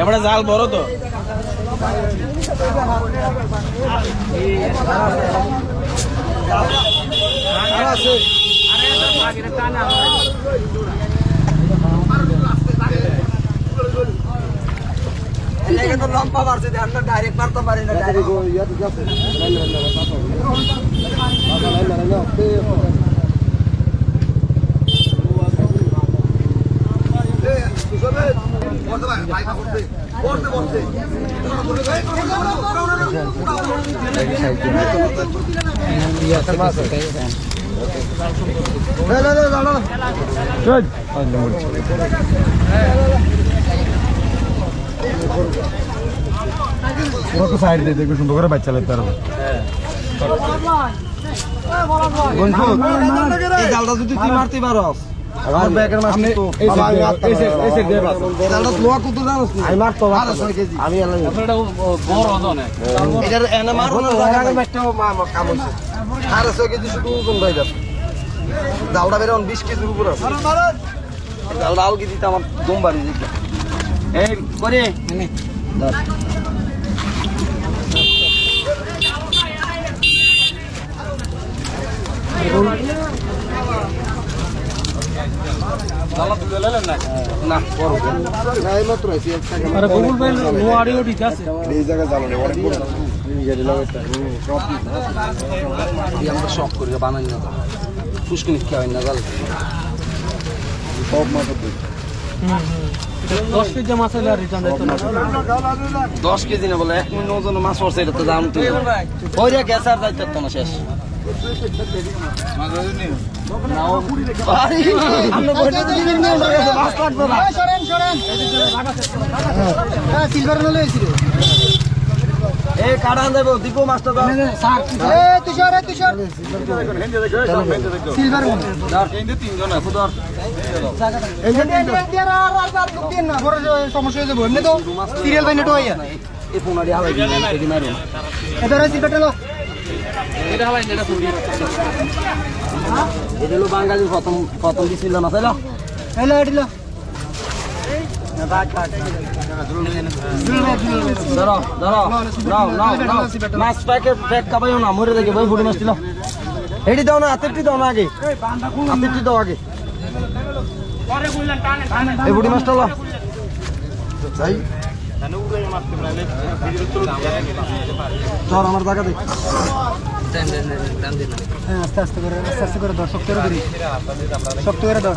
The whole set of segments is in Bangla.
এবারে জাল বড় তো লম্বা মারছে আমরা ডাইরেক্ট মারতে পারি না ডাইরেক্ট ওরা তো সাইড দিয়ে দেখবে সুন্দর করে বাচ্চা লাগতে পারবে জালটা যদি তুই মারতে পারো আমি বড় বিশ কেজির উপর আছে। জালটা আলগি দিতে আমার দম বাড়ি দিতে। এই করে। না বড় এই মাত্র আইছি এক টাকা আরে গুগল ভাই নোয়ারিও ঠিক আছে এই জায়গায় জ্বালানি অনেক বড় এই আমরা শখ করি বানাই না পুষ্কিনি খেয়ে না জাল সব মাছ দশ কেজি মাছ হলে রিটার্ন দিত না। দশ কেজি না বলে এক মিনিট ওজন মাছ পড়ছে এটা তো দাম তুই ওই রে গ্যাস আর যাইতে না শেষ। আরে, আমরা বইটা তো দিনের নিয়ম হয়ে গেছে, মাছ লাগবে না। এই কাটা আন দেবো দীপু মাছটা দাও তিনজন আছে ধর সমস্যা হয়ে যাব এমনি তো সিরিয়াল বাইনে তো আইয়া এই পোনারি হালাই দিন এদিকে মারো এদারে সিলভারটা লো এটা হালাই এটা ছুটি এটা হলো বাঙালির প্রথম প্রথম দিছিল না তাই না? হ্যালো এডিলো ধরো ধরো, নাও নাও নাও। মাছ প্যাকেট প্যাক কাবাইও না, মরে দেখে ভাই বুড়ি মাছ দিল। এটি দাও না, হাতেরটি দাও না আগে। হাতেরটি দাও আগে। এই বুড়ি মাছটা লো। যাই ধর, আমার জায়গা দেখ। হ্যাঁ আস্তে আস্তে করে, আস্তে আস্তে করে ধর, শক্ত করে ধরি। শক্ত করে ধর।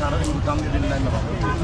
Kararın buradan birbirinden de bakıyor.